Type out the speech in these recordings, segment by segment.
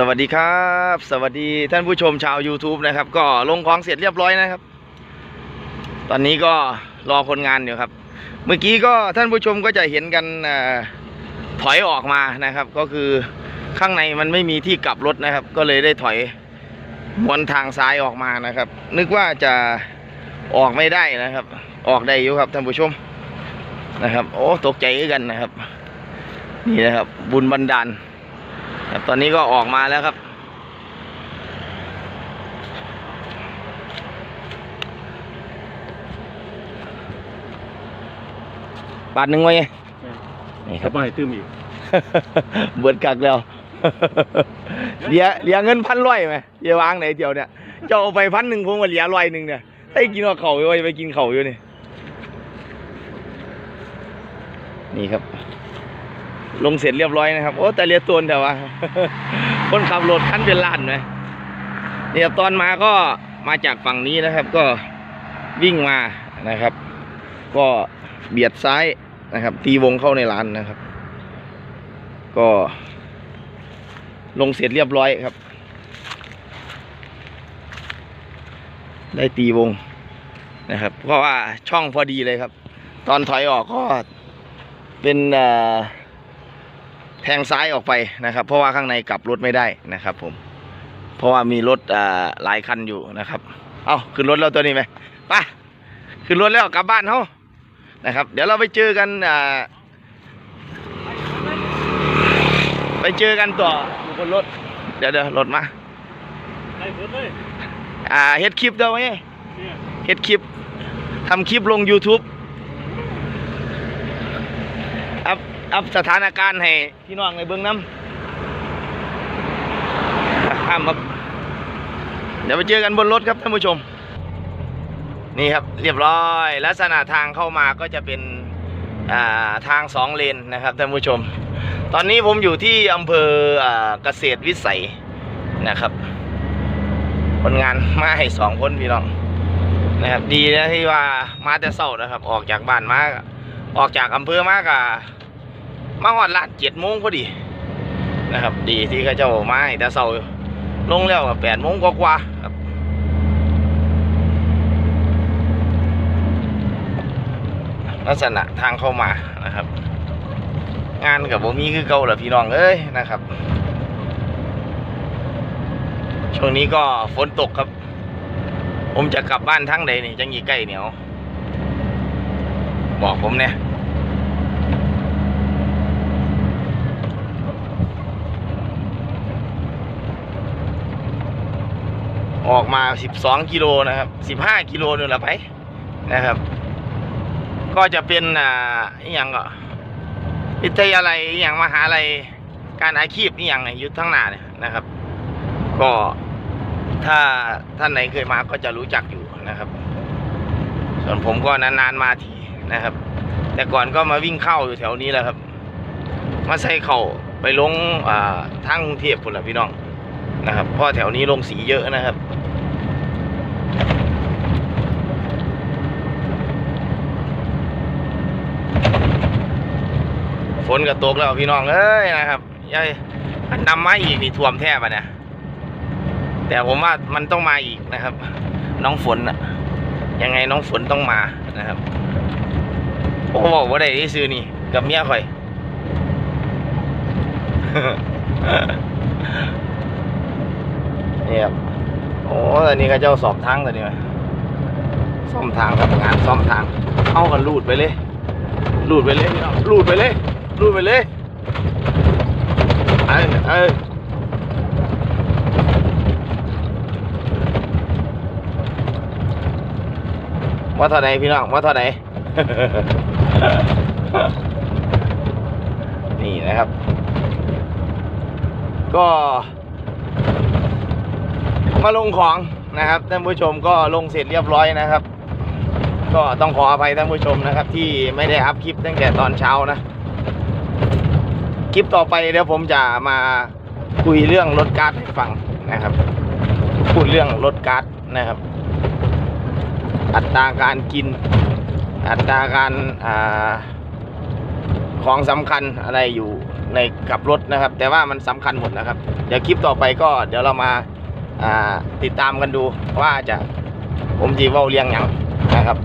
สวัสดีครับ สวัสดีท่านผู้ชมชาว YouTube นะครับ ก็ลงของเสร็จเรียบร้อยนะครับ ตอนนี้ก็รอคนงานอยู่ครับ เมื่อกี้ก็ท่านผู้ชมก็จะเห็นกันออถอยออกมานะครับ ก็คือข้างในมันไม่มีที่กลับรถนะครับ ก็เลยได้ถอยมวนทางซ้ายออกมานะครับ นึกว่าจะออกไม่ได้นะครับ ออกได้อยู่ครับท่านผู้ชมนะครับ โอ้ตกใจกันนะครับ นี่นะครับ บุญบันดาล ครับตอนนี้ก็ออกมาแล้วครับ บาทหนึ่งไว้ไงนี่คสรับบายตื้มอีกเบิดกักแล้ว เหลียเหลียเงินพันร้อยไหมเดี๋ยววางไหนเดียวเนี่ยเจ้าเอาไปพันหนึ่งผมว่าเหลียร้อยหนึ่งเนี่ยให้กินเอาเข่าอยู่ว่าจะไปกินเข่าอยู่นี่นี่ครับ ลงเสร็จเรียบร้อยนะครับ โอ้แต่เรียตัวแต่ว่า คนขับรถคันเป็นล้านไหมเนี่ยครับตอนมาก็มาจากฝั่งนี้นะครับ ก็วิ่งมานะครับ ก็เบียดซ้ายนะครับ ตีวงเข้าในร้านนะครับ ก็ ลงเสร็จเรียบร้อยครับ ได้ตีวงนะครับ เพราะว่าช่องพอดีเลยครับ ตอนถอยออกก็เป็นเอ่อ ทงซ้ายออกไปนะครับ เพราะว่าข้างในกลับรถไม่ได้นะครับ ผม เพราะว่ามีรถอ่าหลายคันอยู่นะครับ เอาขึ้นรถแล้วตัวนี้ไหมไปขึ้นรถแล้วกลับบ้านเขานะครับ เดี๋ยวเราไปเจอกันอ่าไปเจอกันต่ออยู่บนรถ เดี๋ยวเดี๋ยวรถมาได้เบิดเลยอ่าเฮ็ดคลิปเดี๋ยวไงเนี่ยเฮ็ดคลิปทำคลิปลง YouTube อัพอัพสถานการณ์ให้พี่น้องในเบื้องน้ำข้ามครับเดี๋ยวไปเจอกันบนรถครับท่านผู้ชม นี่ครับเรียบร้อยลักษณะทางเข้ามาก็จะเป็นาทางสองเลนนะครับท่านผู้ชม ตอนนี้ผมอยู่ที่อำเภออเกษตรวิสัยนะครับคนงานมาให้สองคนพี่น้องนะครับดีนะที่ว่ามาแต่เศร้านะครับ ออกจากบ้านมากออกจากอำเภอมากอะ มาหอดลาดเจ็ดโมงพอดีนะครับ ดีที่เขาเจ้ามาแต่เศร้าลงแล้วกับแปดโมงกว่าๆครับลักษณะทางเข้ามานะครับ งานกับผมมีคือเก่าแหละพี่น้องเอ้ยนะครับช่วงนี้ก็ฝนตกครับ ผมจะกลับบ้านทั้งใดนี่จังยี่ใกล้เหนียวบอกผมเนี่ย ออกมา12กิโลนะครับ15กิโลนู่นละไปนะครับ ก็จะเป็นอ่าอย่างก็วิทยาลัยอย่างมหาลัยการอาชีพอย่างเนี่ยอยู่ทั้งหน้าเนี่ยนะครับ ก็ถ้าท่านไหนเคยมาก็จะรู้จักอยู่นะครับ ส่วนผมก็นานๆมาทีนะครับ แต่ก่อนก็มาวิ่งเข้าอยู่แถวนี้แหละครับ มาใส่เข่าไปลงอ่าทางกรุงเทพพุ่นละพี่น้อง นะครับเพราะแถวนี้ลงสีเยอะนะครับ ฝนก็ตกแล้วพี่น้องเอ้ยนะครับยายอันนำมาอีกนี่ท่วมแทบอะเนี่ยแต่ผมว่ามันต้องมาอีกนะครับ น้องฝนอะยังไงน้องฝนต้องมานะครับโอ้บอกว่าได้ที่ซื้อนี่ กับเมียข่อย นี่ครับโอ้ตอนนี้ก็เจ้าสอบทางตอนนี้ไหมซ่อมทางครับงานซ่อมทางเข้ากันรูดไปเลยรูดไปเลยพี่น้องรูดไปเลยรูดไปเลยเออเออว่าเท่าไหนพี่น้องว่าเท่าไหนนี่นะครับ ก็ มาลงของนะครับท่านผู้ชมก็ลงเสร็จเรียบร้อยนะครับ ก็ต้องขออภัยท่านผู้ชมนะครับ ที่ไม่ได้อัพคลิปตั้งแต่ตอนเช้านะ คลิปต่อไปเดี๋ยวผมจะมาคุยเรื่องรถการ์ดให้ฟังนะครับ พูดเรื่องรถการ์ดนะครับ อัตราการกิน อัตราการอาของสำคัญอะไรอยู่ในกับรถนะครับ แต่ว่ามันสำคัญหมดนะครับ เดี๋ยวคลิปต่อไปก็เดี๋ยวเรามา ติดตามกันดูว่าจะผมจีว้าเรียงอย่างนะครับ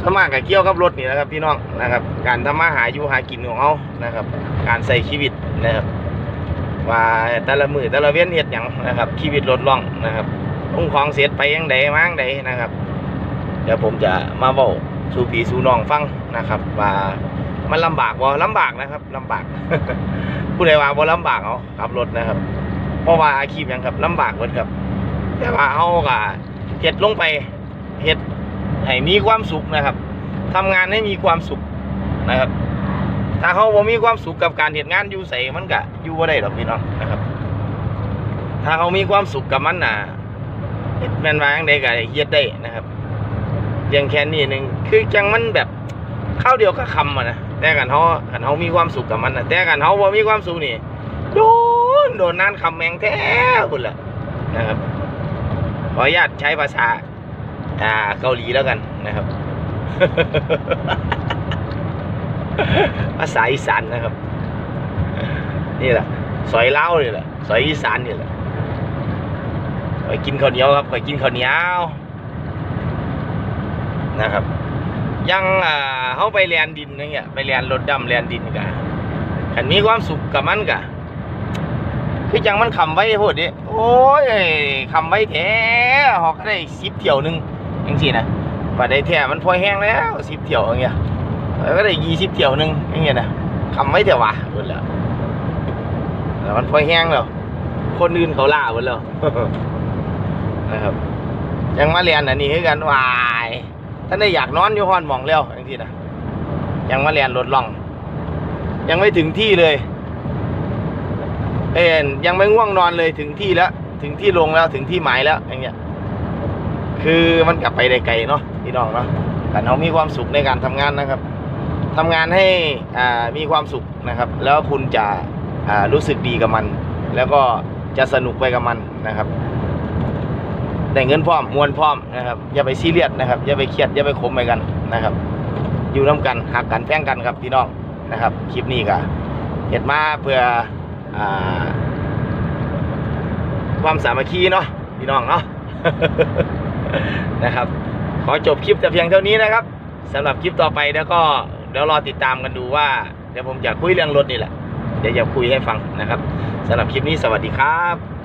สวนมากกับเกี่ยวกับรถนี่นะครับพี่น้องนะครับ การทำมาหาอยู่หากินของเขานะครับ การใส่ชีวิตนะครับ ว่าแต่ละมือแต่ละเว้นเฮ็ดหยังนะครับ ชีวิตลดล่องนะครับพุ่งของเสร็จไปยังใดมาจั่งใดนะครับ เดี๋ยวผมจะมาเว้าสู่พี่สู่น้องฟังนะครับ ว่ามันลำบากบ่ลำบากนะครับลำบาก ผู้ใดว่าบ่ลำบากเอาขับรถนะครับ เพราะว่าอาชีพยังครับลำบากเบิดครับ แต่ว่าเฮาก็เฮ็ดลงไปเฮ็ดให้มีความสุขนะครับทำงานให้มีความสุขนะครับ ถ้าเขาบ่มีความสุขกับการเฮ็ดงานอยู่ใส่มันก็อยู่บ่ได้ดอกพี่น้องนะครับ ถ้าเขามีความสุขกับมันน่ะเฮ็ดแม่นวางได้ก็เฮ็ดได้นะครับเพียงแค่นี้หนึ่งคือจังมันแบบข้าวเดียวก็คำอะนะแต่กันเฮาคันเฮามีความสุขกับมันนะแต่กันเฮาบ่มีความสุขนี่โดน โดนนานคำแมงแท้พุ่นล่ะนะครับขออนุญาตใช้ภาษาอ่าเกาหลีแล้วกันนะครับ ภาษาอีสานนะครับ นี่แหละสอยเล้าวนี่แหละสอยอีสานนี่แหละไปกินข้าวเหนียวครับไปกินข้าวเหนียวนะครับยังอ่าเขาไปเรียนดินนี่เงี้ยไปเรียนรถดำเรียนดินกันขันมีความสุขกับมันกะ คือจังมันคำไว้พูดดิโอ้ยคำไว้แท้หอกได้สิบเที่ยวหนึ่งยังสินะปัดได้แท้มันพอแห้งแล้วสิบเที่ยวอย่างเงี้ยแล้วก็ได้ยี่สิบเที่ยวหนึ่งอย่างเงี้ยนะคำไว้เถอะวะหมดแล้วแล้วมันพอแห้งแล้วคนอื่นเขาล่าหมดแล้วนะครับยังมาเรียนอันนี้ให้กันวายท่านได้อยากนอนอยู่ห้อนหมองแล้วอย่างที่นะยังมาเรียนรถล่อง ยังไม่ถึงที่เลย เอ็นยังไม่ง่วงนอนเลยถึงที่แล้ว ถึงที่ลงแล้วถึงที่หมายแล้วอย่างเงี้ย คือมันกลับไปได้ไกลเนาะพี่น้องเนาะกันเขามีความสุขในการทำงานนะครับทำงานให้อ่ามีความสุขนะครับ แล้วคุณจะอ่ารู้สึกดีกับมัน แล้วก็จะสนุกไปกับมันนะครับได้เงินพร้อมมวลพร้อมนะครับอย่าไปซีเรียสนะครับอย่าไปเครียดอย่าไปขมไปกันนะครับ อยู่ร่วมกันหักกันแพ่งกันครับพี่น้องนะครับ คลิปนี้ก็เห็ดมาเพื่อ ความสามัคคีเนาะพี่น้องเนาะนะครับ ขอจบคลิปแต่เพียงเท่านี้นะครับสำหรับคลิปต่อไปแล้วก็เดี๋ยวรอติดตามกันดูว่าเดี๋ยวผมจะคุยเรื่องรถนี่แหละเดี๋ยวจะคุยให้ฟังนะครับสำหรับคลิปนี้สวัสดีครับ